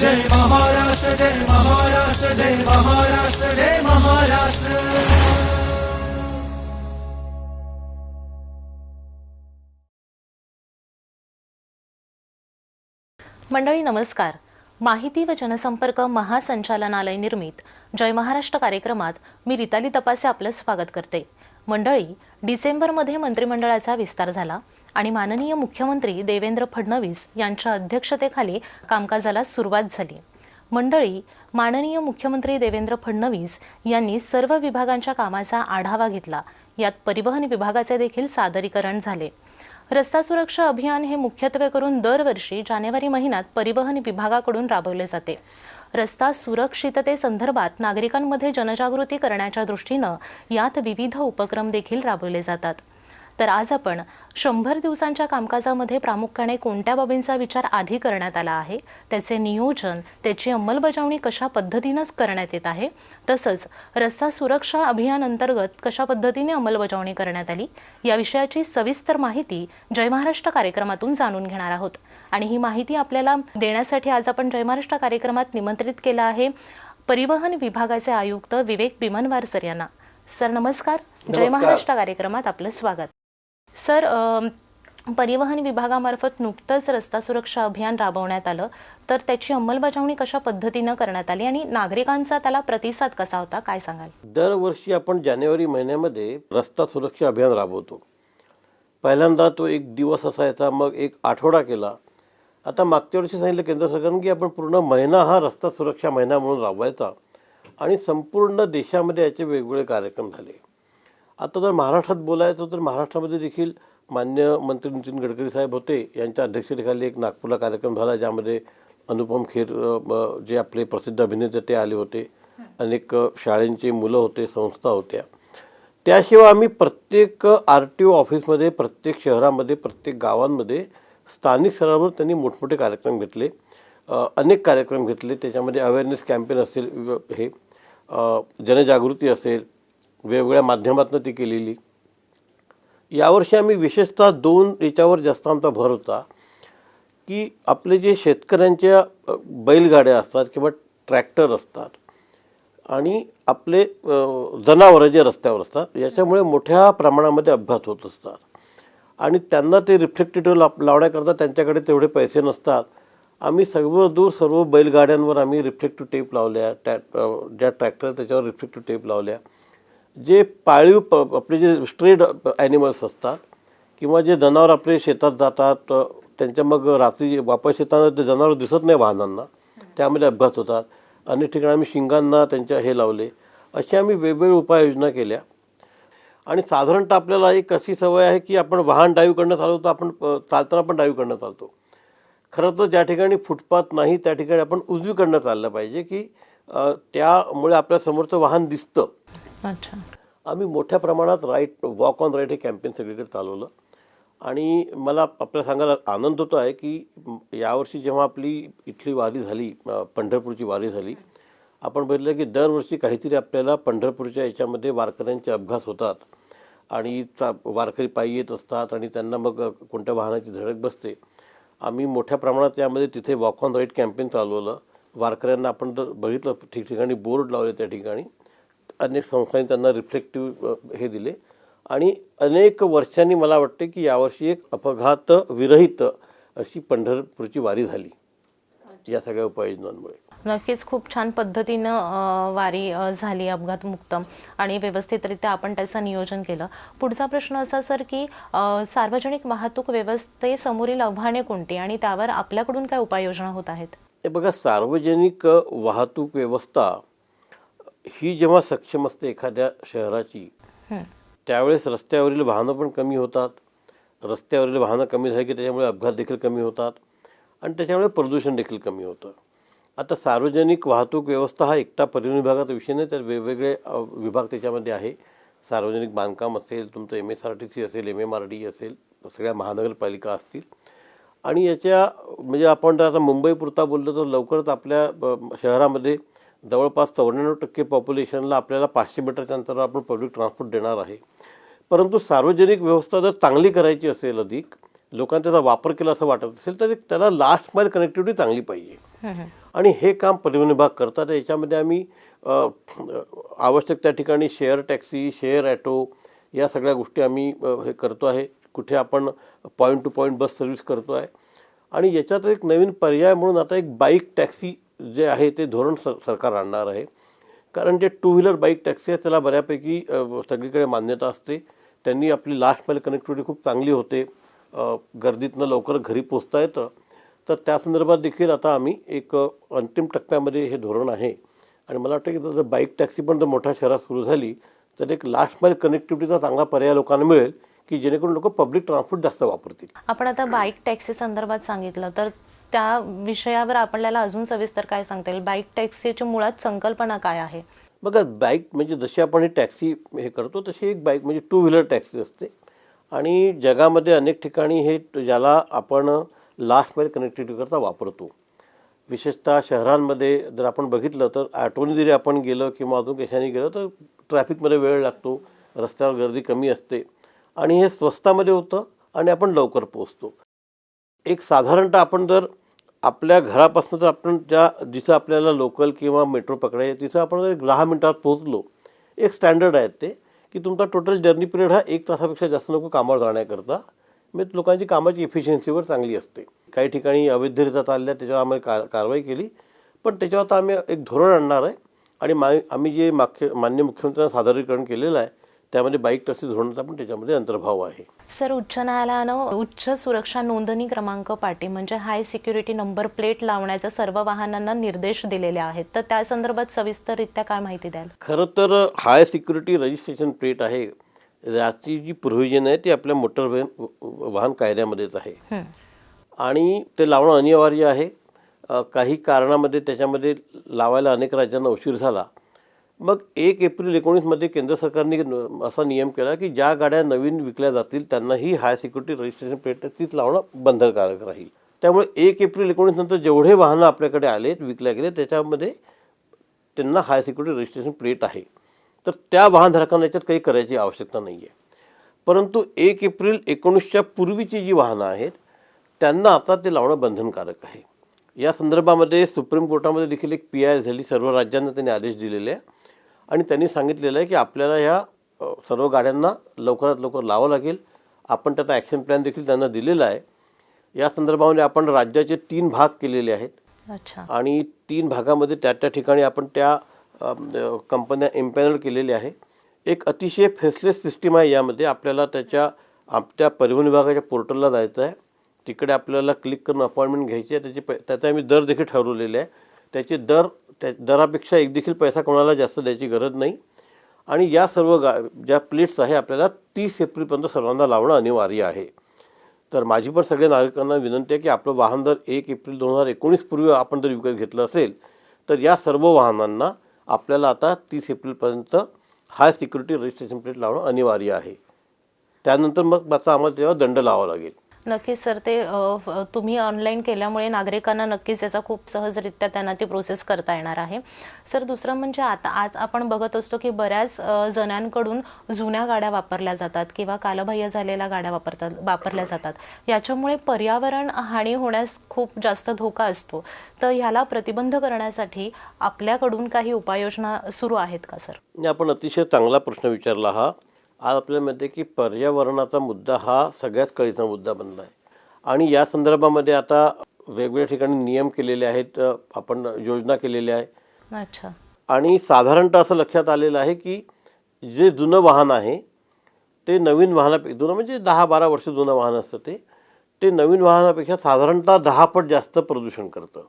जय महाराष्ट्र जय महाराष्ट्र जय महाराष्ट्र जय महाराष्ट्र. मंडळी नमस्कार. माहिती व जनसंपर्क महासंचालनालय निर्मित जय महाराष्ट्र कार्यक्रमात मी रिताली तपासे आपलं स्वागत करते. मंडळी डिसेंबरमध्ये मंत्रिमंडळाचा विस्तार झाला. आणि माननीय मुख्यमंत्री देवेंद्र फडणवीस यांच्या अध्यक्षतेखाली कामकाजाला सुरुवात झाली. मंडळी माननीय मुख्यमंत्री देवेंद्र फडणवीस यांनी सर्व विभागांच्या कामाचा आढावा घेतला. यात परिवहन विभागाचे देखील सादरीकरण झाले. रस्ता सुरक्षा अभियान हे मुख्यत्वे करून दरवर्षी जानेवारी महिन्यात परिवहन विभागाकडून राबवले जाते. रस्ता सुरक्षिततेसंदर्भात नागरिकांमध्ये जनजागृती करण्याच्या दृष्टीनं यात विविध उपक्रम देखील राबवले जातात. तर आज आपण शंभर दिवसांच्या कामकाजामध्ये प्रामुख्याने कोणत्या बाबींचा विचार आधी करण्यात आला आहे त्याचे नियोजन त्याची अंमलबजावणी कशा पद्धतीनं करण्यात येत आहे तसंच रस्ता सुरक्षा अभियान अंतर्गत कशा पद्धतीने अंमलबजावणी करण्यात आली या विषयाची सविस्तर माहिती जय महाराष्ट्र कार्यक्रमातून जाणून घेणार आहोत. आणि ही माहिती आपल्याला देण्यासाठी आज आपण जय महाराष्ट्र कार्यक्रमात निमंत्रित केलं आहे परिवहन विभागाचे आयुक्त विवेक बिमनवार सर यांना. सर नमस्कार. जय. महाराष्ट्र कार्यक्रमात आपलं स्वागत. सर परिवहन विभागामार्फत नुकतंच रस्ता सुरक्षा अभियान राबवण्यात आलं. तर त्याची अंमलबजावणी कशा पद्धतीनं करण्यात आली आणि नागरिकांचा त्याला प्रतिसाद कसा होता? काय सांगाल? दरवर्षी आपण जानेवारी महिन्यामध्ये रस्ता सुरक्षा अभियान राबवतो. पहिल्यांदा तो एक दिवस असायचा मग एक आठवडा केला. आता मागच्या वर्षी सांगितलं केंद्र सरकारनं की आपण पूर्ण महिना हा रस्ता सुरक्षा महिना म्हणून राबवायचा आणि संपूर्ण देशामध्ये याचे वेगवेगळे कार्यक्रम झाले. आता जर महाराष्ट्रात बोलायचं तर महाराष्ट्रामध्ये देखील मान्य मंत्री नितीन गडकरी साहेब होते. यांच्या अध्यक्षतेखाली एक नागपूरला कार्यक्रम झाला ज्यामध्ये अनुपम खेर जे आपले प्रसिद्ध अभिनेते ते आले होते. अनेक शाळेंची मुलं होते संस्था होत्या. त्याशिवाय आम्ही प्रत्येक आर टी ओ ऑफिसमध्ये प्रत्येक शहरामध्ये प्रत्येक गावांमध्ये स्थानिक स्तरावर त्यांनी मोठमोठे कार्यक्रम घेतले. अनेक कार्यक्रम घेतले. त्याच्यामध्ये अवेअरनेस कॅम्पेन असेल हे जनजागृती असेल वेगवेगळ्या माध्यमातून ती केलेली. यावर्षी आम्ही विशेषतः दोन याच्यावर जास्त आमचा भर होता की आपले जे शेतकऱ्यांच्या बैलगाड्या असतात किंवा ट्रॅक्टर असतात आणि आपले जनावरं जे रस्त्यावर असतात याच्यामुळे मोठ्या प्रमाणामध्ये अपघात होत असतात. आणि त्यांना ते रिफ्लेक्टेटिव्ह लाप लावण्याकरता त्यांच्याकडे तेवढे पैसे नसतात. आम्ही सर्व दूर सर्व बैलगाड्यांवर आम्ही रिफ्लेक्टिव्ह टेप लावल्या टॅ ज्या ट्रॅक्टर त्याच्यावर रिफ्लेक्टिव्ह टेप लावल्या. जे पाळीव प- आपले जे स्ट्रेड ॲनिमल्स असतात किंवा जे जनावर आपले शेतात जातात त्यांच्या मग रात्री वापस येताना ते जनावर दिसत नाही वाहनांना. त्यामध्ये अपघात होतात. अनेक ठिकाणी आम्ही शिंगांना त्यांच्या हे लावले. असे आम्ही वेगवेगळ्या उपाययोजना केल्या. आणि साधारणतः आपल्याला एक अशी सवय आहे की आपण वाहन ड्राईव्ह करणं चालवतो आपण चालताना पण ड्राईव्ह करणं चालतो. खरं तर ज्या ठिकाणी फुटपाथ नाही त्या ठिकाणी आपण उजवीकडनं चाललं पाहिजे की त्यामुळे आपल्या समोरचं वाहन दिसतं. अच्छा. आम्ही मोठ्या प्रमाणात राईट वॉक ऑन राईट हे कॅम्पेन सगळीकडे चालवलं. आणि मला आपल्याला सांगायला आनंद होतो आहे की यावर्षी जेव्हा आपली इथली वारी झाली पंढरपूरची वारी झाली आपण बघितलं की दरवर्षी काहीतरी आपल्याला पंढरपूरच्या याच्यामध्ये वारकऱ्यांचे अपघात होतात. आणि चा वारकरी पायी येत असतात आणि त्यांना मग कोणत्या वाहनाची धडक बसते. आम्ही मोठ्या प्रमाणात यामध्ये तिथे वॉक ऑन राईट कॅम्पेन चालवलं. वारकऱ्यांना आपण जर बघितलं ठिकठिकाणी बोर्ड लावले त्या ठिकाणी. अनेक संस्थांनी त्यांना रिफ्लेक्टिव्ह हे दिले. आणि अनेक वर्षांनी मला वाटते की यावर्षी एक अपघात विरहित अशी पंढरपूरची वारी झाली. या सगळ्या उपाययोजनांमुळे. नक्कीच खूप छान पद्धतीनं वारी झाली अपघातमुक्त आणि व्यवस्थितरित्या आपण त्याचं नियोजन केलं. पुढचा प्रश्न असा सर की सार्वजनिक वाहतूक व्यवस्थेसमोरील आव्हाने कोणती आणि त्यावर आपल्याकडून काय उपाययोजना होत आहेत? हे बघा सार्वजनिक वाहतूक व्यवस्था ही जेव्हा सक्षम असते एखाद्या शहराची. त्यावेळेस रस्त्यावरील वाहनं पण कमी होतात. रस्त्यावरील वाहनं कमी झाली की त्याच्यामुळे अपघात देखील कमी होतात आणि त्याच्यामुळे प्रदूषण देखील कमी होतं. आता सार्वजनिक वाहतूक व्यवस्था हा एकटा परिवहन विभागाचा विषय नाही तर वेगवेगळे विभाग त्याच्यामध्ये आहे. सार्वजनिक बांधकाम असेल तुमचं M S R T C असेल एम एम आर डी असेल सगळ्या महानगरपालिका असतील. आणि याच्या म्हणजे आपण जर आता मुंबईपुरता बोललो तर लवकरच आपल्या शहरामध्ये जवळपास चौऱ्याण्णव टक्के पॉप्युलेशनला आपल्याला पाचशे मीटरच्या अंतरावर आपण पब्लिक ट्रान्सपोर्ट देणार आहे. परंतु सार्वजनिक व्यवस्था जर चांगली करायची असेल अधिक लोकांनी त्याचा वापर केला असं वाटत असेल तर त्याला लास्ट माईल कनेक्टिव्हिटी चांगली पाहिजे. आणि हे काम परिवहन विभाग करतात याच्यामध्ये आम्ही आवश्यक त्या ठिकाणी शेअर टॅक्सी शेअर ॲटो या सगळ्या गोष्टी आम्ही हे करतो आहे. कुठे आपण point to point bus service करतो आहे आणि याच्यात एक नवीन पर्याय म्हणून आता एक बाईक टॅक्सी जे आहे ते धोरण स सरकार आणणार आहे. कारण जे टू व्हीलर बाईक टॅक्सी आहे त्याला बऱ्यापैकी सगळीकडे मान्यता असते. त्यांनी आपली लास्ट माईल कनेक्टिव्हिटी खूप चांगली होते. गर्दीतनं लवकर घरी पोचता येतं. तर त्या संदर्भात देखील आता आम्ही एक अंतिम टप्प्यामध्ये हे धोरण आहे. आणि मला वाटतं की जर बाईक टॅक्सी पण जर मोठ्या शहरात सुरू झाली तर एक लास्ट माईल कनेक्टिव्हिटीचा चांगला पर्याय लोकांना मिळेल की जेणेकरून लोक पब्लिक ट्रान्सपोर्ट जास्त वापरतील. आपण आता बाईक टॅक्सी संदर्भात सांगितलं तर त्या विषयावर आपल्याला अजून सविस्तर काय सांगता येईल? बाईक टॅक्सीची मुळात संकल्पना काय आहे? बघा बाईक म्हणजे जशी आपण ही टॅक्सी हे करतो तशी एक बाईक म्हणजे टू व्हीलर टॅक्सी असते. आणि जगामध्ये अनेक ठिकाणी हे ज्याला आपण लास्ट माईल कनेक्टिव्हिटीकरता वापरतो. विशेषतः शहरांमध्ये जर आपण बघितलं तर ॲटोने जरी आपण गेलं किंवा अजून कशाने गेलं तर ट्रॅफिकमध्ये वेळ लागतो रस्त्यावर गर्दी कमी असते. आणि हे स्वस्तामध्ये होतं आणि आपण लवकर पोचतो एक साधारणतः आपण जर आपल्या घरापासून जर आपण ज्या जिथं आपल्याला लोकल किंवा मेट्रो पकडायचं तिथं आपण जर दहा मिनटात पोहोचलो एक स्टँडर्ड आहे ते की तुमचा टोटल जर्नी पिरियड हा एक तासापेक्षा जास्त नको कामावर जाण्याकरता म्हणजे लोकांची कामाची इफिशियन्सीवर चांगली असते. काही ठिकाणी अवैधरित्या चालल्या त्याच्यावर आम्ही कार कारवाई केली पण त्याच्यावर आता आम्ही एक धोरण आणणार आहे आणि मा आम्ही जे माख्य मान्य मुख्यमंत्र्यांना सादरीकरण केलेलं आहे त्यामध्ये बाईक टॅक्सी धोरणाचा पण त्याच्यामध्ये अंतर्भाव आहे. सर उच्च न्यायालयानं उच्च सुरक्षा नोंदणी क्रमांक पाटी म्हणजे हाय सिक्युरिटी नंबर प्लेट लावण्याचा सर्व वाहनांना निर्देश दिलेले आहेत. तर त्या संदर्भात सविस्तररित्या काय माहिती द्याल? खरं तर हाय सिक्युरिटी रजिस्ट्रेशन प्लेट आहे. याची जी प्रोव्हिजन आहे ती आपल्या मोटर वाहन कायद्यामध्येच आहे. आणि ते लावणं अनिवार्य आहे. काही कारणामध्ये त्याच्यामध्ये लावायला अनेक राज्यांना उशीर झाला. मग एक एप्रिल एकोणीसमध्ये केंद्र सरकारने असा नियम केला की ज्या गाड्या नवीन विकल्या जातील त्यांनाही हाय सिक्युरिटी रजिस्ट्रेशन प्लेट तीच लावणं बंधनकारक राहील. त्यामुळे एक एप्रिल एकोणीस नंतर जेवढे वाहनं आपल्याकडे आलेत विकल्या गेले त्याच्यामध्ये त्यांना हाय सिक्युरिटी रजिस्ट्रेशन प्लेट आहे. तर त्या वाहनधारकांना याच्यात काही करायची आवश्यकता नाही आहे परंतु एक एप्रिल एकोणीसच्या पूर्वीची जी वाहनं आहेत त्यांना आता ते लावणं बंधनकारक आहे. या संदर्भामध्ये सुप्रीम कोर्टामध्ये देखील एक पी आय झाली सर्व राज्यांना त्यांनी आदेश दिलेले आहे. आणि त्यांनी सांगितलेलं आहे की आपल्याला ह्या सर्व गाड्यांना लवकरात लवकर लावावं लागेल. आपण त्याचा ॲक्शन प्लॅन देखील त्यांना दिलेला आहे. या संदर्भामध्ये आपण राज्याचे तीन भाग केलेले आहेत. अच्छा. आणि तीन भागामध्ये त्या त्या ठिकाणी आपण त्या कंपन्या एम्पॅनल केलेल्या आहे. एक अतिशय फेसलेस सिस्टीम आहे यामध्ये. आपल्याला त्याच्या आपल्या परिवहन विभागाच्या पोर्टलला जायचं आहे. तिकडे आपल्याला क्लिक करून अपॉइंटमेंट घ्यायची आहे. त्याचे पै त्याचे आम्ही दर देखील ठरवलेले आहे. त्याचे दर त्या दरापेक्षा एक देखील पैसा कोणाला जास्त द्यायची गरज नाही. आणि या सर्व गा ज्या प्लेट्स आहे आपल्याला तीस एप्रिलपर्यंत सर्वांना लावणं अनिवार्य आहे. तर माझी पण सगळ्या नागरिकांना विनंती आहे की आपलं वाहन जर एक एप्रिल दोन हजार एकोणीसपूर्वी आपण जर विकत घेतलं असेल तर या सर्व वाहनांना आपल्याला आता तीस एप्रिलपर्यंत हाय सिक्युरिटी रजिस्ट्रेशन प्लेट लावणं अनिवार्य आहे. त्यानंतर मग आता आम्हाला तेव्हा दंड लावावा लागेल. नक्कीच सर ते तुम्ही ऑनलाईन केल्यामुळे नागरिकांना नक्कीच याचा खूप सहजरित्या त्यांना ती प्रोसेस करता येणार आहे. सर दुसरं म्हणजे आता आज आपण बघत असतो की बऱ्याच जणांकडून जुन्या गाड्या वापरल्या जातात किंवा कालबाह्य झालेल्या गाड्या वापरतात वापरल्या जातात. याच्यामुळे पर्यावरण हानी होण्यास खूप जास्त धोका असतो. तर ह्याला प्रतिबंध करण्यासाठी आपल्याकडून काही उपाययोजना सुरू आहेत का सर? आपण अतिशय चांगला प्रश्न विचारला हा. आज आपल्याला माहिती आहे की पर्यावरणाचा मुद्दा हा सगळ्यात कळीचा मुद्दा बनला आहे. आणि या संदर्भामध्ये आता वेगवेगळ्या ठिकाणी नियम केलेले आहेत आपण योजना केलेल्या आहे अच्छा. आणि साधारणतः असं लक्षात आलेलं आहे की जे जुनं वाहन आहे ते नवीन वाहनापेक्षा जुनं म्हणजे दहा बारा वर्ष जुनं वाहन असतं ते ते नवीन वाहनापेक्षा साधारणतः दहा पट जास्त प्रदूषण करतं.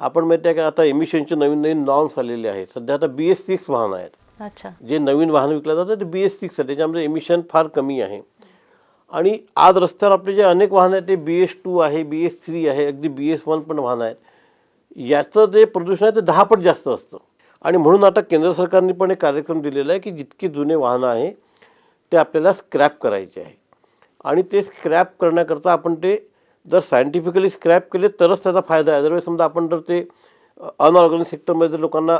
आपण माहिती आहे की आता एमिशनचे नवीन नवीन नॉर्म्स आलेले आहेत. सध्या आता बी एस सिक्स वाहन आहेत. अच्छा. जे नवीन वाहन विकलं जातं ते बी एस सिक्स आहे. त्याच्यामध्ये एमिशन फार कमी आहे. आणि आज रस्त्यावर आपले जे अनेक वाहन आहेत ते बी एस टू आहे बी एस थ्री आहे अगदी बी एस वन पण वाहन आहेत. याचं जे प्रदूषण आहे ते दहा पट जास्त असतं. आणि म्हणून आता केंद्र सरकारने पण एक कार्यक्रम दिलेला आहे की जितकी जुने वाहनं आहे ते आपल्याला स्क्रॅप करायचे आहे. आणि ते स्क्रॅप करण्याकरता आपण ते जर सायंटिफिकली स्क्रॅप केले तरच त्याचा फायदा आहे. अदरवाईज समजा आपण जर ते अनऑर्गॅनिक सेक्टरमध्ये जर लोकांना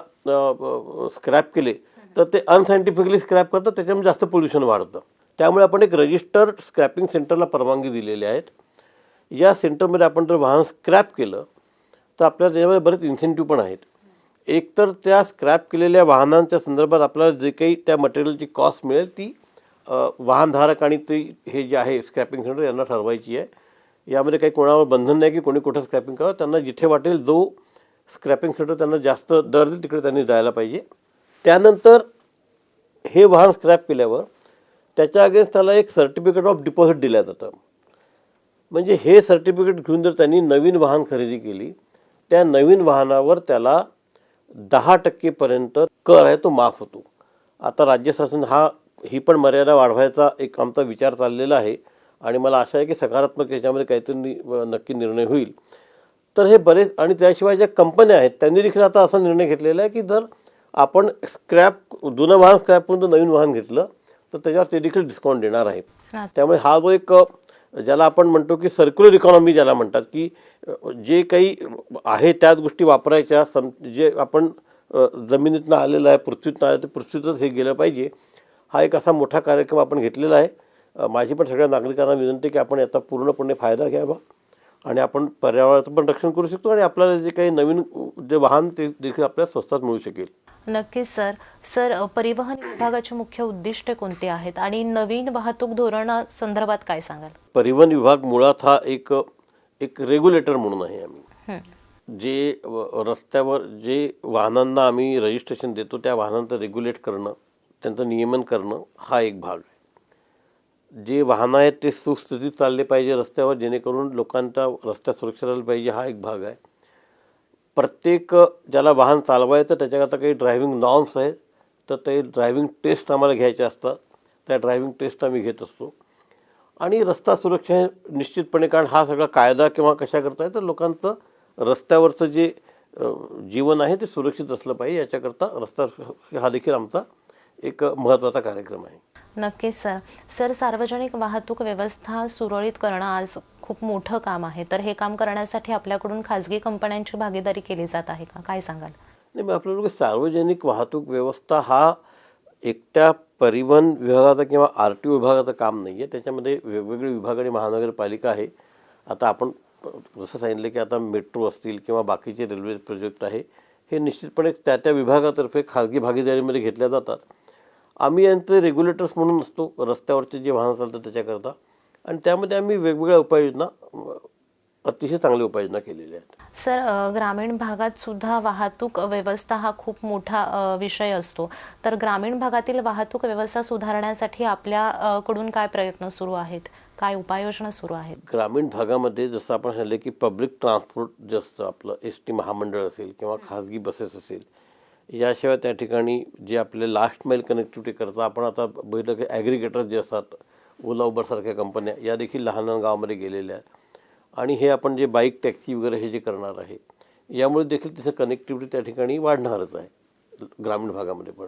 स्क्रॅप केले तर ते अनसायंटिफिकली स्क्रॅप करतात त्याच्यामुळे जास्त पोल्युशन वाढतं. त्यामुळे आपण एक रजिस्टर्ड स्क्रॅपिंग सेंटरला परवानगी दिलेली आहेत. या सेंटरमध्ये आपण जर वाहन स्क्रॅप केलं तर आपल्याला त्याच्यामध्ये बरेच इन्सेंटिव्ह पण आहेत. एक तर त्या स्क्रॅप केलेल्या वाहनांच्या संदर्भात आपल्याला जे काही त्या मटेरियलची कॉस्ट मिळेल ती वाहनधारक आणि ती हे जे आहे स्क्रॅपिंग सेंटर यांना ठरवायची आहे. यामध्ये काही कोणावर बंधन नाही की कोणी कुठं स्क्रॅपिंग करावं. त्यांना जिथे वाटेल जो स्क्रॅपिंग सेंटर त्यांना जास्त दर देईल तिकडे त्यांनी जायला पाहिजे. त्यानंतर हे वाहन स्क्रॅप केल्यावर त्याच्या अगेन्स्ट त्याला एक सर्टिफिकेट ऑफ डिपॉझिट दिलं जातं. म्हणजे हे सर्टिफिकेट घेऊन जर त्यांनी नवीन वाहन खरेदी केली त्या नवीन वाहनावर त्याला दहा टक्केपर्यंत कर आहे तो माफ होतो. आता राज्य शासन हा ही पण मर्यादा वाढवायचा एक आमचा विचार चाललेला आहे आणि मला आशा आहे की सकारात्मक याच्यामध्ये काहीतरी नक्की निर्णय होईल. तर हे बरेच आणि त्याशिवाय ज्या कंपन्या आहेत त्यांनी देखील आता असा निर्णय घेतलेला आहे की जर आपण स्क्रॅप जुनं वाहन स्क्रॅप करून नवीन वाहन घेतलं तर त्याच्यावर ते देखील डिस्काउंट देणार आहेत. त्यामुळे हा जो एक ज्याला आपण म्हणतो की सर्क्युलर इकॉनॉमी ज्याला म्हणतात की जे काही आहे त्याच गोष्टी वापरायच्या सम जे आपण जमिनीतनं आलेलं आहे पृथ्वीतनं आलं ते पृथ्वीतच हे गेलं पाहिजे. हा एक असा मोठा कार्यक्रम आपण घेतलेला आहे. माझी पण सगळ्या नागरिकांना विनंती की आपण याचा पूर्णपणे फायदा घ्यावा. आणि आपण पर्यावरणाचं पण रक्षण करू शकतो आणि आपल्याला जे काही नवीन जे वाहन ते देखील आपल्याला स्वस्तात मिळू शकेल. नक्कीच सर. सर परिवहन विभागाचे मुख्य उद्दिष्टे कोणती आहेत? आणि नवीन वाहतूक धोरणासंदर्भात काय सांगाल? परिवहन विभाग मुळात हा एक एक रेग्युलेटर म्हणून आहे आम्ही. जे रस्त्यावर जे वाहनांना आम्ही रजिस्ट्रेशन देतो त्या वाहनांचं रेग्युलेट करणं त्यांचं नियमन करणं हा एक भाग. आहे जे वाहनं आहेत ते सुस्थितीत चालले पाहिजे रस्त्यावर जेणेकरून लोकांचा रस्त्यात सुरक्षा राहिला पाहिजे हा एक भाग आहे. प्रत्येक ज्याला वाहन चालवायचं त्याच्याकरता काही ड्रायव्हिंग नॉर्म्स आहेत. तर ते ड्रायव्हिंग टेस्ट आम्हाला घ्यायचे असतात. त्या ड्रायव्हिंग टेस्ट आम्ही घेत असतो. आणि रस्ता सुरक्षा हे निश्चितपणे कारण हा सगळा कायदा किंवा कशा करता तर लोकांचं रस्त्यावरचं जे जीवन आहे ते सुरक्षित असलं पाहिजे. याच्याकरता रस्ता हा देखील आमचा एक महत्त्वाचा कार्यक्रम आहे. नक्कीच सर. सर सार्वजनिक वाहतूक व्यवस्था सुरळीत करणं आज खूप मोठं काम आहे. तर हे काम करण्यासाठी आपल्याकडून खाजगी कंपन्यांची भागीदारी केली जात आहे का? काय सांगाल? नाही मग आपल्याला सार्वजनिक वाहतूक व्यवस्था हा एकट्या परिवहन विभागाचा किंवा आर टी ओ विभागाचं काम नाही आहे त्याच्यामध्ये वेगवेगळे विभाग आणि महानगरपालिका आहे. आता आपण जसं सांगितलं की आता मेट्रो असतील किंवा बाकीचे रेल्वे प्रोजेक्ट आहे हे निश्चितपणे त्या त्या विभागातर्फे खाजगी भागीदारीमध्ये घेतल्या जातात. आम्ही यांचे रेग्युलेटर्स म्हणून असतो रस्त्यावरचे जे वाहन चालतं त्याच्याकरता. आणि त्यामध्ये आम्ही वेगवेगळ्या उपाययोजना अतिशय चांगल्या उपाययोजना केलेल्या आहेत. सर ग्रामीण भागात सुद्धा वाहतूक व्यवस्था हा खूप मोठा विषय असतो. तर ग्रामीण भागातील वाहतूक व्यवस्था सुधारण्यासाठी आपल्या अ, कडून काय प्रयत्न सुरू आहेत? काय उपाययोजना सुरू आहेत? ग्रामीण भागामध्ये जसं आपण सांगितलं की पब्लिक ट्रान्सपोर्ट जे असतं आपलं एस टी महामंडळ असेल किंवा खाजगी बसेस असेल याशिवाय त्या ठिकाणी जे आपले लास्ट माईल कनेक्टिव्हिटी करता आपण आता बघितलं की ॲग्रिगेटर जे असतात ओला उबरसारख्या कंपन्या या देखील लहान लहान गावामध्ये गेलेल्या आहेत. आणि हे आपण जे बाईक टॅक्सी वगैरे हे जे करणार आहे यामुळे देखील तिचं कनेक्टिव्हिटी त्या ठिकाणी वाढणारच आहे. ग्रामीण भागामध्ये पण.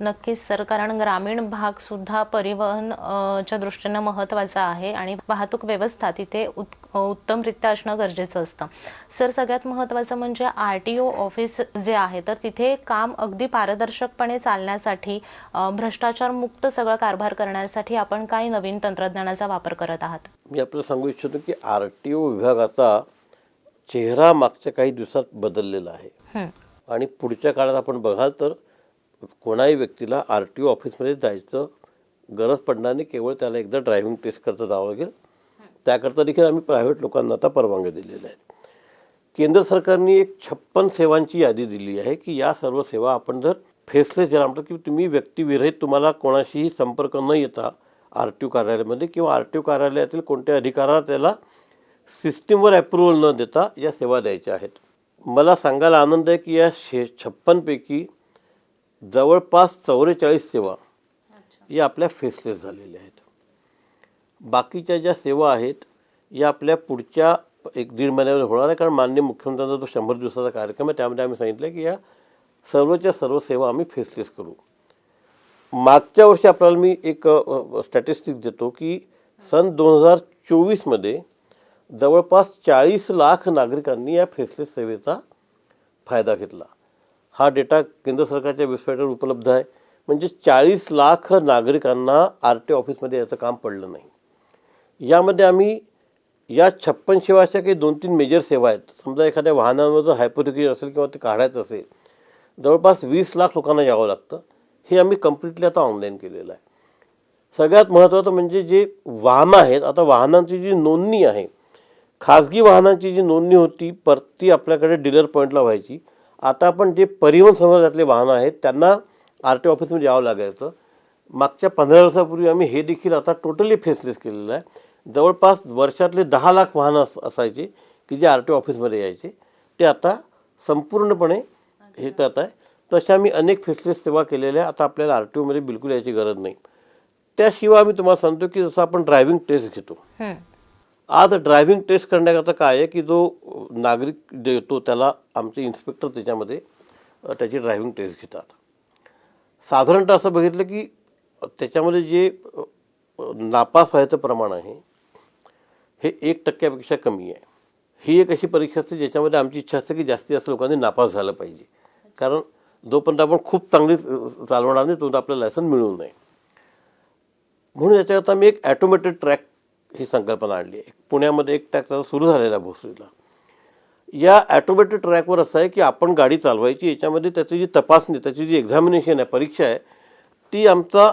नक्कीच सर कारण ग्रामीण भाग सुद्धा परिवहन च्या दृष्टीनं महत्त्वाचा आहे आणि वाहतूक व्यवस्था तिथे उत- उत्तमरित्या असणं गरजेचं असतं. सर सगळ्यात महत्त्वाचं म्हणजे आर टी ओ ऑफिस जे आहे तर तिथे काम अगदी पारदर्शकपणे चालण्यासाठी भ्रष्टाचार मुक्त सगळं कारभार करण्यासाठी आपण काय नवीन तंत्रज्ञानाचा वापर करत आहात. मी आपल्याला सांगू इच्छितो की आर टी ओ विभागाचा चेहरा मागच्या काही दिवसात बदललेला आहे. आणि पुढच्या काळात आपण बघाल तर कोणाही व्यक्तीला आर टी ओ ऑफिसमध्ये जायचं गरज पडणार नाही केवळ त्याला एकदा ड्रायव्हिंग टेस्ट करता जावं लागेल. त्याकरता देखील आम्ही प्रायव्हेट लोकांना आता परवानग्या दिलेल्या आहेत केंद्र सरकारने एक छप्पन सेवांची यादी दिली आहे की या सर्व सेवा आपण जर फेसलेस ज्याला म्हणतो की तुम्ही व्यक्तिविरहित तुम्हाला कोणाशीही संपर्क न येता आर टी ओ कार्यालयामध्ये किंवा आर टी ओ कार्यालयातील कोणत्या अधिकाराला त्याला सिस्टीमवर अप्रुव्हल न देता या सेवा द्यायच्या आहेत. मला सांगायला आनंद आहे की या शे छप्पनपैकी जवळपास चौवेचाळीस सेवा या आपल्या फेसलेस झालेल्या आहेत. बाकीच्या ज्या सेवा आहेत या आपल्या पुढच्या एक दीड महिन्यामध्ये होणार आहे. कारण माननीय मुख्यमंत्र्यांचा जो शंभर दिवसाचा कार्यक्रम आहे त्यामध्ये आम्ही सांगितलं की या सर्वच्या सर्व सेवा आम्ही फेसलेस करू. मागच्या वर्षी आपल्याला मी एक स्टॅटिस्टिक देतो की सन दोन हजार चोवीसमध्ये जवळपास चाळीस लाख नागरिकांनी या फेसलेस सेवेचा फायदा घेतला. हा डेटा केंद्र सरकारच्या वेबसाईटवर उपलब्ध आहे. म्हणजे चाळीस लाख नागरिकांना आर टी ऑफिसमध्ये याचं काम पडलं नाही. यामध्ये आम्ही या छप्पन सेवाच्या काही दोन तीन मेजर सेवा आहेत. समजा एखाद्या वाहनावर जर हायपोथिकेज असेल किंवा ते काढायचं असेल जवळपास वीस लाख लोकांना यावं लागतं. हे आम्ही कम्प्लिटली आता ऑनलाईन केलेलं आहे. सगळ्यात महत्त्वाचं म्हणजे जे वाहनं आहेत आता वाहनांची जी नोंदणी आहे खाजगी वाहनांची जी नोंदणी होती पर ती आपल्याकडे डीलर पॉईंटला व्हायची. आता आपण जे परिवहन समाजातले वाहनं आहेत त्यांना आर टी ऑफिसमध्ये यावं लागायचं. मागच्या पंधरा वर्षापूर्वी आम्ही हे देखील आता टोटली फेसलेस केलेलं आहे. जवळपास वर्षातले दहा लाख वाहनं अस असायचे की जे आर टी ऑफिसमध्ये यायचे. ते आता संपूर्णपणे हे करत आहे तशा आम्ही अनेक फेसलेस सेवा केलेल्या आहे. आता आपल्याला आर टी ओमध्ये बिलकुल यायची गरज नाही. त्याशिवाय आम्ही तुम्हाला सांगतो की जसं आपण ड्रायव्हिंग टेस्ट घेतो. आज ड्रायव्हिंग टेस्ट करण्याकरता काय आहे की जो नागरिक देतो त्याला आमचे इन्स्पेक्टर त्याच्यामध्ये त्याची ड्रायव्हिंग टेस्ट घेतात. साधारणतः असं बघितलं की त्याच्यामध्ये जे नापास व्हायचं प्रमाण आहे हे एक टक्क्यापेक्षा कमी आहे. ही एक अशी परीक्षा असते ज्याच्यामध्ये आमची इच्छा असते की जास्तीत जास्त लोकांनी नापास झालं पाहिजे. कारण जोपर्यंत आपण खूप चांगली चालवणार नाही तोपर्यंत आपल्याला लायसन मिळू नये म्हणून याच्याकरता मी एक ॲटोमॅटेड ट्रॅक ही संकल्पना आणली आहे. पुण्यामध्ये एक ट्रॅक त्याचा सुरू झालेला आहे भोसरीला. या ॲटोमॅटिक ट्रॅकवर असं आहे की आपण गाडी चालवायची याच्यामध्ये त्याची जी तपासणी त्याची जी एक्झामिनेशन आहे परीक्षा आहे ती आमचा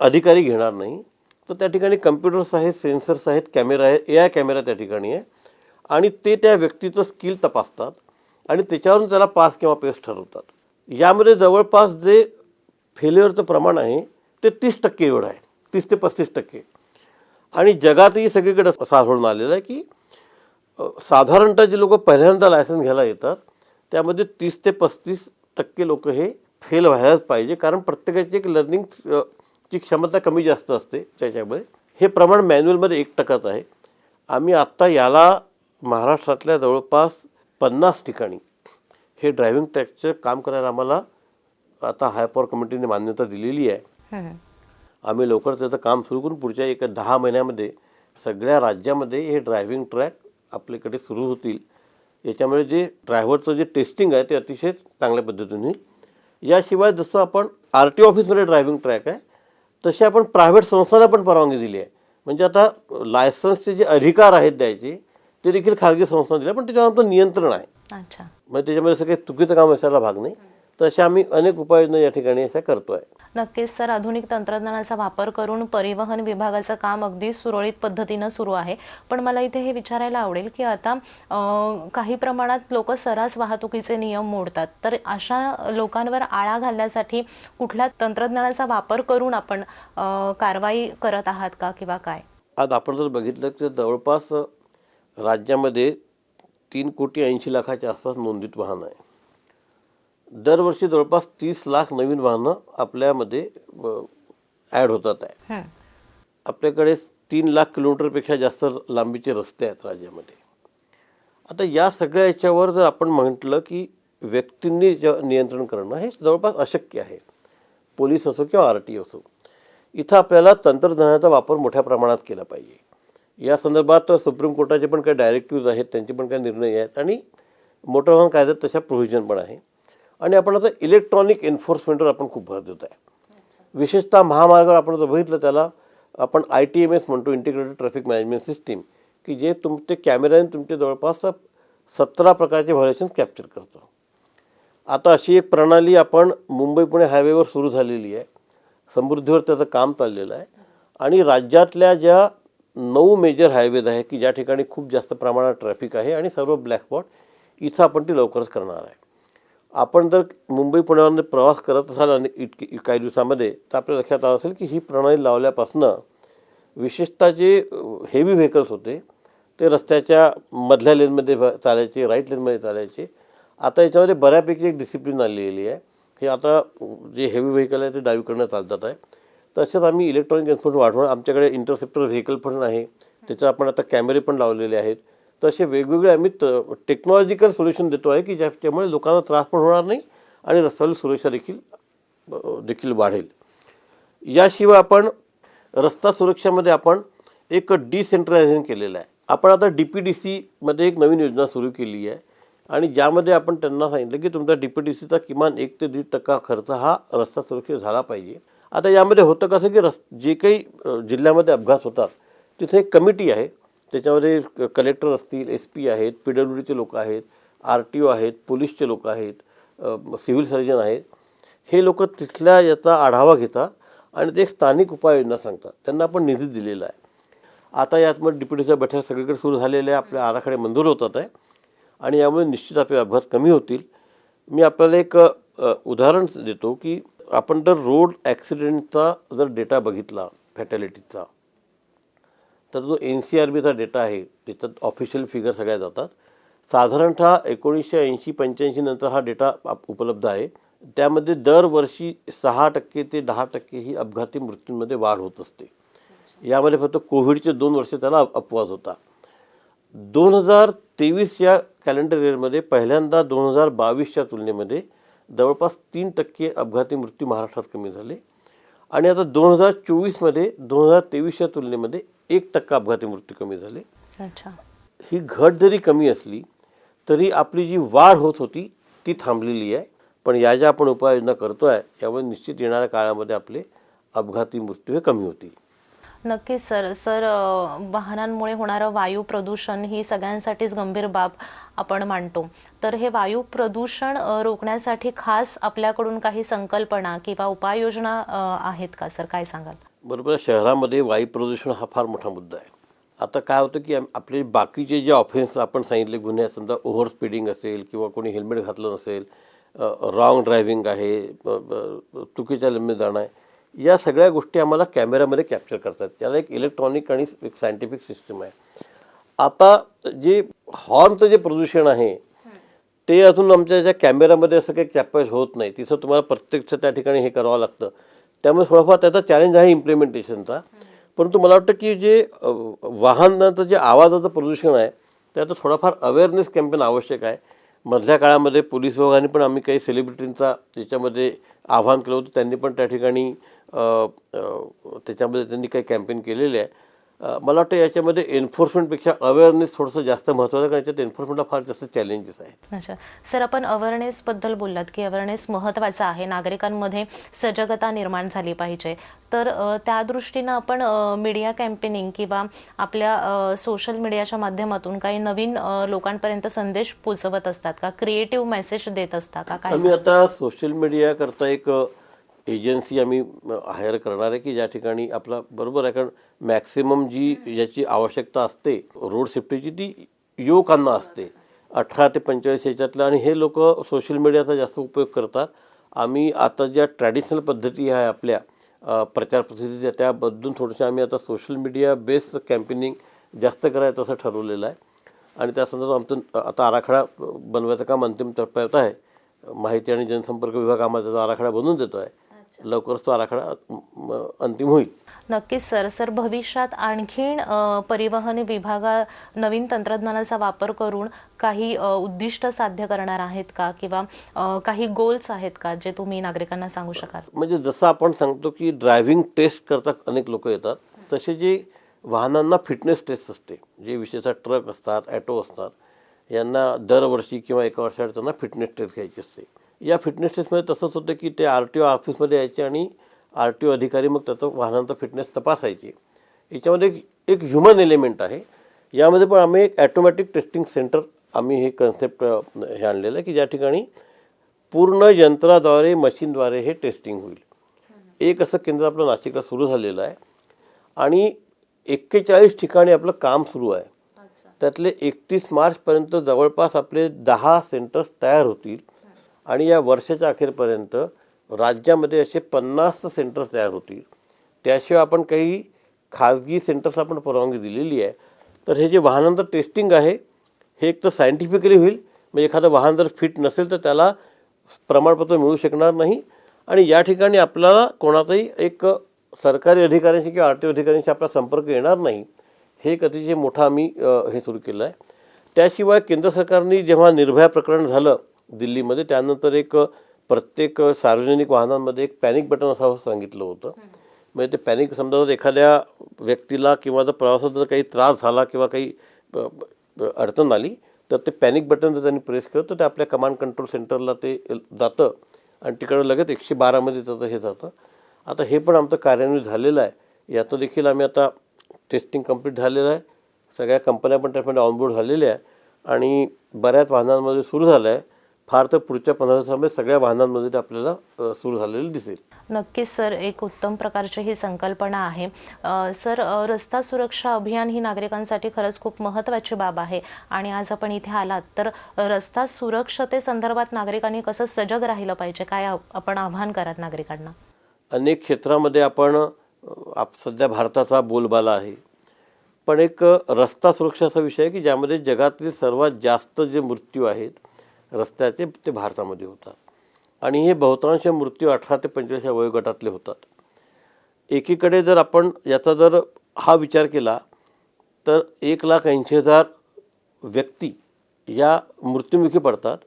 अधिकारी घेणार नाही. तर त्या ठिकाणी कम्प्युटर्स आहेत सेन्सर्स आहेत कॅमेरा आहे ए आय कॅमेरा त्या ठिकाणी आहे. आणि ते त्या व्यक्तीचं स्किल तपासतात आणि त्याच्यावरून त्याला पास किंवा पेस ठरवतात. यामध्ये जवळपास जे फेल्युअरचं प्रमाण आहे ते तीस टक्के एवढं आहे. तीस ते पस्तीस टक्के. आणि जगातही सगळीकडे साधळून आलेलं आहे की साधारणतः जे लोक पहिल्यांदा लायसन्स घ्यायला येतात त्यामध्ये तीस ते पस्तीस टक्के लोक हे फेल व्हायलाच पाहिजे. कारण प्रत्येकाची एक लर्निंग ची क्षमता कमी जास्त असते त्याच्यामुळे. हे प्रमाण मॅन्युअलमध्ये एक टक्काच आहे. आम्ही आत्ता याला महाराष्ट्रातल्या जवळपास पन्नास ठिकाणी हे ड्रायव्हिंग टॅक्सचं काम करायला आम्हाला आता हायपॉवर कमिटीने मान्यता दिलेली आहे. आम्ही लवकर त्याचं काम सुरू करून पुढच्या एक दहा महिन्यामध्ये सगळ्या राज्यामध्ये हे ड्रायव्हिंग ट्रॅक आपल्याकडे सुरू होतील. याच्यामुळे जे ड्रायव्हरचं जे टेस्टिंग आहे ते अतिशय चांगल्या पद्धतीने याशिवाय जसं आपण आर टी ऑफिसमध्ये ड्रायव्हिंग ट्रॅक आहे तसे आपण प्रायव्हेट संस्थांना पण परवानगी दिली आहे. म्हणजे आता लायसन्सचे जे अधिकार आहेत द्यायचे ते देखील खाजगी संस्थांना दिले पण त्याच्यावर आमचं नियंत्रण आहे. अच्छा. म्हणजे त्याच्यामध्ये असं काही चुकीचं काम असायला भाग नाही. तसे आम्ही अनेक उपाययोजना या ठिकाणी अशा करतो आहे नक्कीच सर. आधुनिक तंत्रज्ञानाचा वापर करून परिवहन विभागाचं काम अगदी सुरळीत पद्धतीनं सुरू आहे. पण मला इथे हे विचारायला आवडेल की आता काही प्रमाणात लोक सरास वाहतुकीचे नियम मोडतात. तर अशा लोकांवर आळा घालण्यासाठी कुठल्या तंत्रज्ञानाचा वापर करून आपण कारवाई करत आहात का किंवा काय? आज आपण जर बघितलं तर जवळपास राज्यामध्ये तीन कोटी ऐंशी लाखाच्या आसपास नोंदित वाहनं आहे. दरवर्षी जवळपास तीस लाख नवीन वाहनं आपल्यामध्ये ॲड होतात आहे. आपल्याकडे तीन लाख किलोमीटरपेक्षा जास्त लांबीचे रस्ते आहेत राज्यामध्ये. आता या सगळ्या याच्यावर जर आपण म्हटलं की व्यक्तींनी ज- नियंत्रण करणं हे जवळपास अशक्य आहे. पोलीस असो किंवा आर टी असो. इथं आपल्याला तंत्रज्ञानाचा वापर मोठ्या प्रमाणात केला पाहिजे. या संदर्भात सुप्रीम कोर्टाचे पण काही डायरेक्टिव्ज आहेत त्यांचे पण काही निर्णय आहेत आणि मोटर वाहन कायद्यात तशा प्रोव्हिजन पण आहे. आणि आपण आता इलेक्ट्रॉनिक एन्फोर्समेंटवर आपण खूप भर देत आहे. विशेषतः महामार्गावर आपण जर बघितलं त्याला आपण आय टी एम एस म्हणतो इंटिग्रेटेड ट्रॅफिक मॅनेजमेंट सिस्टीम की जे तुमचे कॅमेऱ्याने तुमचे जवळपास सतरा प्रकारचे व्हायलेशन्स कॅप्चर करतो. आता अशी एक प्रणाली आपण मुंबई पुणे हायवेवर सुरू झालेली आहे. समृद्धीवर त्याचं काम चाललेलं आहे. आणि राज्यातल्या ज्या नऊ मेजर हायवेज आहे की ज्या ठिकाणी खूप जास्त प्रमाणात ट्रॅफिक आहे आणि सर्व ब्लॅक स्पॉट इथं आपण ती लवकरच करणार आहे. आपण जर मुंबई पुण्यामध्ये प्रवास करत असाल आणि इतकी काही दिवसामध्ये तर आपल्या लक्षात आलं असेल की ही प्रणाली लावल्यापासनं विशेषतः जे हेवी व्हेकल्स होते ते रस्त्याच्या मधल्या लेनमध्ये चालायचे राईट लेनमध्ये चालायचे. आता याच्यामध्ये बऱ्यापैकी एक डिसिप्लिन आलेली आहे. हे आता जे हेवी व्हेकल आहे ते डावीकडनं चालतात आहे. तसेच आम्ही इलेक्ट्रॉनिक एन्फोर्समेंट वाढवणं आमच्याकडे इंटरसेप्टर व्हेकल पण आहे. त्याचं आपण आता कॅमेरे पण लावलेले आहेत. तसे वेगवेगळे आम्ही टेक्नॉलॉजिकल सोल्युशन देतो आहे की ज्याच्यामुळे लोकांना त्रास पण होणार नाही आणि रस्त्यावरील सुरक्षा देखील देखील वाढेल. याशिवाय आपण रस्ता सुरक्षामध्ये आपण एक डिसेंट्रलायझेशन केलेलं आहे. आपण आता डी पी डी सीमध्ये एक नवीन योजना सुरू केली आहे आणि ज्यामध्ये आपण त्यांना सांगितलं की तुमचा डी पी डी सीचा किमान एक ते दीड टक्का खर्च हा रस्ता सुरक्षित झाला पाहिजे. आता यामध्ये होतं कसं की रस् जे काही जिल्ह्यामध्ये अपघात होतात तिथे एक कमिटी आहे. त्याच्यामध्ये क- कलेक्टर असतील एस पी आहेत पी डब्ल्यू डीचे लोक आहेत आर टी ओ आहेत पोलीसचे लोक आहेत सिव्हिल सर्जन आहेत. हे लोक तिथल्या याचा आढावा घेतात आणि ते स्थानिक उपाययोजना सांगतात. त्यांना आपण निधी दिलेला आहे. आता यातमध्ये मग डिप्युटीच्या बैठक सगळीकडे सुरू झालेल्या आहे आपल्या आराखडे मंजूर होतात आहे. आणि यामुळे निश्चित आपले अपघात कमी होतील. मी आपल्याला एक उदाहरण देतो की आपण जर रोड ॲक्सिडेंटचा जर डेटा बघितला फॅटॅलिटीचा तर जो एन सी आर बीचा डेटा आहे त्याच्यात ऑफिशियल फिगर सगळ्या जातात. साधारणतः एकोणीसशे ऐंशी पंच्याऐंशी नंतर हा डेटा उपलब्ध आहे. त्यामध्ये दरवर्षी सहा टक्के ते दहा टक्के ही अपघाती मृत्यूंमध्ये वाढ होत असते. यामध्ये फक्त कोविडचे दोन वर्ष त्याला अपवाद होता. दोन हजार तेवीस या कॅलेंडर इयरमध्ये पहिल्यांदा दोन हजार बावीसच्या तुलनेमध्ये जवळपास तीन टक्के अपघाती मृत्यू महाराष्ट्रात कमी झाले. आणि आता दोन हजार चोवीसमध्ये दोन हजार तेवीसच्या तुलनेमध्ये एक टक्का अपघाती मृत्यू कमी झाले. अच्छा. ही घट जरी कमी असली तरी आपली जी वाढ होत होती ती थांबलेली आहे. पण या ज्या आपण उपाययोजना करतो आहे यामुळे निश्चित येणाऱ्या काळामध्ये आपले अपघाती मृत्यू हे कमी होतील. नक्कीच सर. सर वाहनांमुळे होणारं वायू प्रदूषण ही सगळ्यांसाठीच गंभीर बाब आपण मानतो. तर हे वायू प्रदूषण रोखण्यासाठी खास आपल्याकडून काही संकल्पना किंवा उपाययोजना आहेत का सर? काय सांगाल? बरोबर शहरामध्ये वायू प्रदूषण हा फार मोठा मुद्दा आहे. आता काय होतं की आपले बाकीचे जे ऑफेन्स आपण सांगितले गुन्हे समजा ओव्हर स्पीडिंग असेल किंवा कोणी हेल्मेट घातलं नसेल रॉंग ड्रायव्हिंग आहे चुकीच्या लिंबे जाणं आहे या सगळ्या गोष्टी आम्हाला कॅमेऱ्यामध्ये कॅप्चर करतात. त्याला एक इलेक्ट्रॉनिक आणि एक सायंटिफिक सिस्टम आहे. आता जे हॉर्नचं जे प्रदूषण आहे ते अजून आमच्या ज्या कॅमेऱ्यामध्ये असं काही कॅप्चर होत नाही. तिथं तुम्हाला प्रत्यक्ष त्या ठिकाणी हे करावं लागतं. त्यामुळे थोडाफार त्याचा चॅलेंज आहे इम्प्लिमेंटेशनचा परंतु मला वाटतं की जे अ, वाहनाचं जे आवाजाचं प्रदूषण आहे त्याचं थोडाफार अवेअरनेस कॅम्पेन आवश्यक आहे. मधल्या काळामध्ये पोलीस विभागाने पण आम्ही काही सेलिब्रिटींचा त्याच्यामध्ये आव्हान केलं होतं त्यांनी पण त्या ठिकाणी त्याच्यामध्ये त्यांनी काही कॅम्पेन केलेले आहे. मला वाटतं याच्यामध्ये एन्फोर्समेंटपेक्षा अवेअरनेस थोडंसं जास्त महत्त्वाचं कारण याच्यात एन्फोर्समेंटला फार जास्त चॅलेंजेस आहेत. अच्छा. सर आपण अवेअरनेस बद्दल बोललात की अवेअरनेस महत्त्वाचा आहे नागरिकांमध्ये सजगता निर्माण झाली पाहिजे. तर त्या दृष्टीनं आपण मीडिया कॅम्पेनिंग किंवा आपल्या सोशल मीडियाच्या माध्यमातून काही नवीन लोकांपर्यंत संदेश पोचवत असतात का? क्रिएटिव्ह मेसेज देत असता का? आम्ही आता सोशल मीडिया करता एक एजन्सी आम्ही हायर करणार आहे की ज्या ठिकाणी आपला बरोबर आहे. कारण मॅक्सिमम जी याची आवश्यकता असते रोड सेफ्टीची ती युवकांना असते. अठरा ते पंचेचाळीस याच्यातलं आणि हे लोक सोशल मीडियाचा जास्त उपयोग करतात. आम्ही आता ज्या ट्रॅडिशनल पद्धती आहे आपल्या प्रचार प्रसिद्धीच्या त्याबद्दल थोडंसं आम्ही आता सोशल मीडिया बेस्ड कॅम्पेनिंग जास्त करायचं असं ठरवलेलं आहे. आणि त्या संदर्भात आमचं आता आराखडा बनवायचं काम अंतिम टप्प्यात आहे. माहिती आणि जनसंपर्क विभाग आम्हाला त्याचा आराखडा बनवून देतो आहे लवकरच तो आराखडा अंतिम होईल. नक्कीच सर. सर भविष्यात आणखीन परिवहन विभागा नवीन तंत्रज्ञानाचा वापर करून काही उद्दिष्ट साध्य करणार आहेत का? किंवा काही गोल्स आहेत का जे तुम्ही नागरिकांना सांगू शकाल? म्हणजे जसं आपण सांगतो की ड्रायव्हिंग टेस्ट करता अनेक लोक येतात तसे जे वाहनांना फिटनेस टेस्ट असते जे विशेषतः ट्रक असतात ॲटो असतात यांना दरवर्षी किंवा एका वर्षात त्यांना फिटनेस टेस्ट घ्यायची असते. या फिटनेस टेस्टमध्ये तसंच होतं की ते आर टी ओ ऑफिसमध्ये यायचे आणि आर टी ओ अधिकारी मग त्याचं वाहनांचा फिटनेस तपासायचे. याच्यामध्ये एक एक ह्युमन एलिमेंट आहे. यामध्ये पण आम्ही एक ॲटोमॅटिक टेस्टिंग सेंटर आम्ही हे कन्सेप्ट हे आणलेलं आहे की ज्या ठिकाणी पूर्ण यंत्राद्वारे मशीनद्वारे हे टेस्टिंग होईल. एक असं केंद्र आपलं नाशिकला सुरू झालेलं आहे आणि एक्केचाळीस ठिकाणी आपलं काम सुरू आहे. त्यातले एकतीस मार्चपर्यंत जवळपास आपले दहा सेंटर्स तयार होतील. आणि या वर्षाच्या अखेरपर्यंत राज्यामध्ये असे पन्नास सेंटर्स तयार होतील. त्याशिवाय आपण काही खाजगी सेंटर्स आपण परवानगी दिलेली आहे. तर हे जे वाहनांचं टेस्टिंग आहे हे एक तर सायंटिफिकली होईल. म्हणजे एखादं वाहन जर फिट नसेल तर त्याला प्रमाणपत्र मिळू शकणार नाही. आणि या ठिकाणी आपल्याला कोणाचाही एक सरकारी अधिकाऱ्यांशी किंवा आर टी अधिकाऱ्यांशी आपला संपर्क येणार नाही. हे एक अतिशय मोठं आम्ही हे सुरू केलं आहे त्याशिवाय केंद्र सरकारने जेव्हा निर्भया प्रकरण झालं दिल्लीमध्ये. त्यानंतर एक प्रत्येक सार्वजनिक वाहनांमध्ये एक पॅनिक बटन असावं सांगितलं होतं. म्हणजे ते पॅनिक समजा जर एखाद्या व्यक्तीला किंवा जर प्रवासात जर काही त्रास झाला किंवा काही अडचण आली तर ते पॅनिक बटन जर त्यांनी प्रेस केलं तर ते आपल्या कमांड कंट्रोल सेंटरला ते जातं. आणि तिकडं लगेच एकशे बारामध्ये त्याचं हे जातं. आता हे पण आमचं कार्यान्वित झालेलं आहे. याचं देखील आम्ही आता टेस्टिंग कंप्लीट झालेलं आहे. सगळ्या कंपन्या पण त्यामध्ये ऑनबोर्ड झालेल्या आहे. आणि बऱ्याच वाहनांमध्ये सुरू झालं आहे. फार तर पुढच्या पंधरा दिवसामध्ये सगळ्या वाहनांमध्ये ते आपल्याला सुरू झालेलं दिसेल. नक्कीच सर. एक उत्तम प्रकारची ही संकल्पना आहे. सर रस्ता सुरक्षा अभियान ही नागरिकांसाठी खरंच खूप महत्त्वाची बाब आहे. आणि आज आपण इथे आलात तर रस्ता सुरक्षतेसंदर्भात नागरिकांनी कसं सजग राहिलं पाहिजे? काय आपण आव्हान कराल नागरिकांना? अनेक क्षेत्रामध्ये आपण आप सध्या भारताचा बोलबाला आहे. पण एक रस्ता सुरक्षा असा विषय आहे की ज्यामध्ये जगातील सर्वात जास्त जे मृत्यू आहेत रस्त्याचे ते भारतामध्ये होतात. आणि हे बहुतांश मृत्यू अठरा ते पंचवीस या वयोगटातले होतात. एकीकडे जर आपण याचा जर हा विचार केला तर एक लाख ऐंशी हजार व्यक्ती या मृत्युमुखी पडतात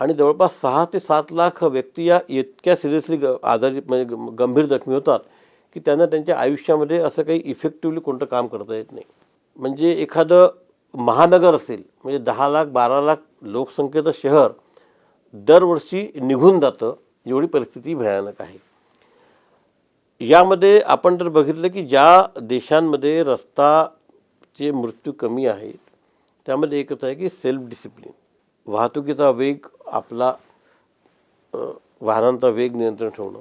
आणि जवळपास सहा ते सात लाख व्यक्ती या इतक्या सिरियसली ग आजारी म्हणजे ग- गंभीर जखमी होतात की त्यांना त्यांच्या आयुष्यामध्ये असं काही इफेक्टिव्हली कोणतं काम करता येत नाही. म्हणजे एखादं महानगर असेल म्हणजे दहा लाख बारा लाख लोकसंख्येचं शहर दरवर्षी निघून जातं एवढी परिस्थिती भयानक आहे. यामध्ये आपण जर बघितलं की ज्या देशांमध्ये रस्ताचे मृत्यू कमी आहेत त्यामध्ये एकच आहे की सेल्फ डिसिप्लिन वाहतुकीचा वेग आपला वाहनांचा वेग नियंत्रण ठेवणं.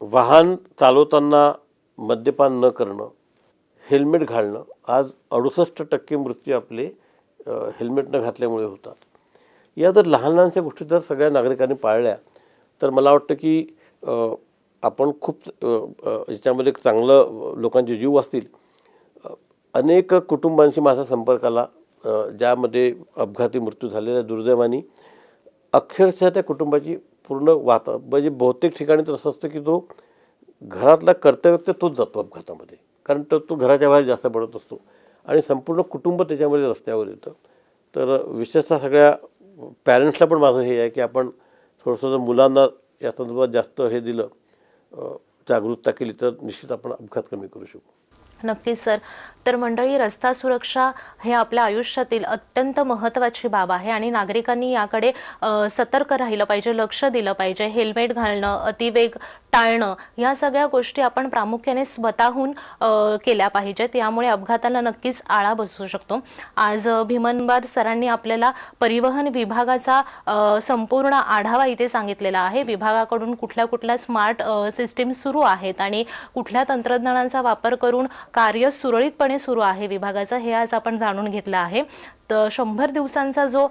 वाहन चालवताना मद्यपान न करणं. हेल्मेट घालणं. आज अडुसष्ट टक्के मृत्यू आपले हेल्मेट न घातल्यामुळे होतात. या जर लहान लहानशा गोष्टी जर सगळ्या नागरिकांनी पाळल्या तर मला वाटतं की आपण खूप याच्यामध्ये एक याच्यामध्ये चांगलं लोकांचे जीव असतील अनेक कुटुंबांशी माझा संपर्क आला ज्यामध्ये अपघाती मृत्यू झालेल्या दुर्दैवानी. अक्षरशः त्या कुटुंबाची पूर्ण वाता म्हणजे बहुतेक ठिकाणी तर असं असतं की तो घरातला कर्तव्य तोच जातो अपघातामध्ये. कारण तर तो घराच्या बाहेर जास्त पडत असतो. आणि संपूर्ण कुटुंब त्याच्यामध्ये रस्त्यावर येतं. तर विशेषतः सगळ्या पॅरेंट्सला पण माझं हे आहे की आपण थोडंसं जर मुलांना या संदर्भात जास्त हे दिलं जागरूकता केली तर निश्चित आपण अपघात कमी करू शकू. नक्कीच सर. तर मंडळी रस्ता सुरक्षा हे आपल्या आयुष्यातील अत्यंत महत्त्वाची बाब आहे आणि नागरिकांनी याकडे सतर्क राहिलं पाहिजे लक्ष दिलं पाहिजे हेल्मेट घालणं अतिवेग टाळणं या सगळ्या गोष्टी आपण प्रामुख्याने स्वतःहून केल्या पाहिजेत. यामुळे अपघाताला नक्कीच आळा बसू शकतो. आज अ, भीमनबाद सरांनी आपल्याला परिवहन विभागाचा संपूर्ण आढावा इथे सांगितलेला आहे. विभागाकडून कुठल्या कुठल्या स्मार्ट सिस्टीम सुरू आहेत आणि कुठल्या तंत्रज्ञानाचा वापर करून कार्य सुरळीतपणे सुरू आहे. विभागाचं हे आज आपण जाणून घेतलं आहे. तर शंभर दिवसांचा जो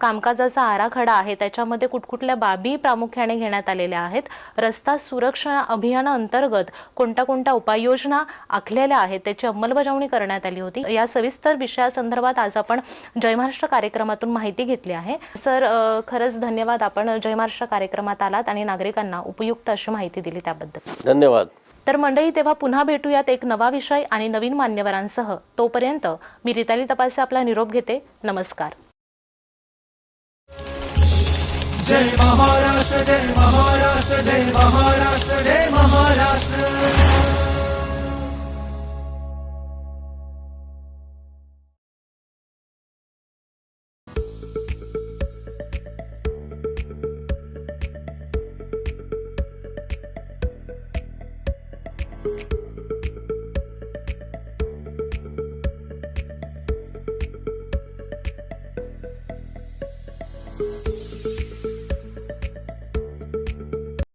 कामकाजाचा आराखडा आहे त्याच्यामध्ये कुठकुठल्या बाबी प्रामुख्याने घेण्यात आलेल्या आहेत. रस्ता सुरक्षा अभियानाअंतर्गत कोणत्या कोणत्या उपाययोजना आखलेल्या आहेत त्याची अंमलबजावणी करण्यात आली होती. या सविस्तर विषयासंदर्भात आज आपण जय महाराष्ट्र कार्यक्रमातून माहिती घेतली आहे. सर खरंच धन्यवाद. आपण जय महाराष्ट्र कार्यक्रमात आलात आणि नागरिकांना उपयुक्त अशी माहिती दिली त्याबद्दल. धन्यवाद. तर मंडळी तेव्हा पुन्हा भेटूयात एक नवा विषय आणि नवीन मान्यवरांसह. तोपर्यंत मी रिताली तपासे आपला निरोप घेते. नमस्कार. जय महाराष्ट्र जय महाराष्ट्र जय महाराष्ट्र जय महाराष्ट्र.